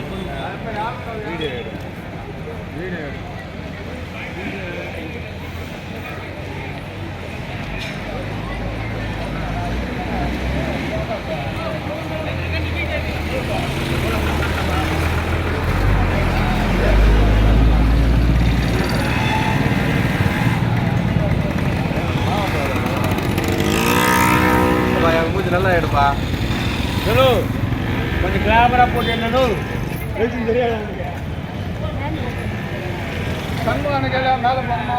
Video எடு video எடு நல்லா எடுப்பா. கொஞ்சம் கிளாமரா போட்டு என்னன்னு சண்முகனுக்கு மேலே போகணுமா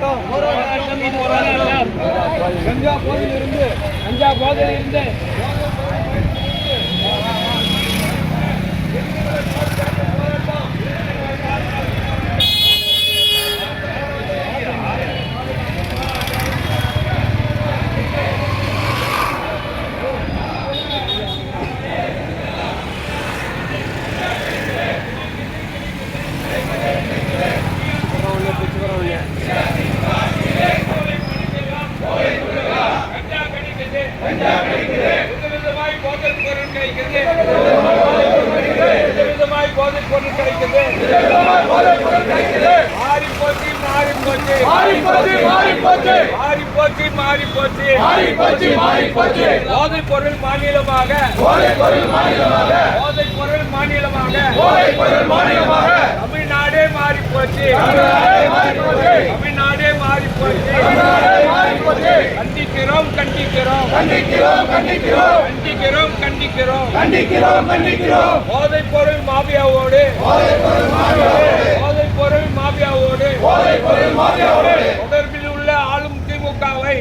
போராட்டம் போராட்டம் கஞ்சா போதையில் இருந்து கஞ்சா போதையில் இருந்து பொருள் மாறி போச்சு மாறி போச்சு மாறி போச்சு மாறி போச்சு மாறி போச்சு மாறி போச்சு மாறி போச்சு மாறி போச்சு போதைப் பொருள் மாநிலமாக. போதை பொருள் மாநிலமாக. போதைப் பொருள் மாநிலமாக. போதை பொருள் மாநிலமாக. தமிழ்நாடே மாறி போச்சு தமிழ்நாடே மாறி போச்சு தமிழ்நாடே மாறி போச்சு தமிழ்நாடே மாறி போச்சு கண்டிக்கிறோம் கண்டிக்கிறோம். கண்டிக்கிறோம் கண்டிக்கிறோம். கண்டிக்கிறோம் கண்டிக்கிறோம். கண்டிக்கிறோம் கண்டிக்கிறோம். போதைப் பொருள் மாபியாவோடு பொருள் போதைப் பொருள் மாபியாவோடு தொடர்பில் உள்ள ஆளும் திமுகவை.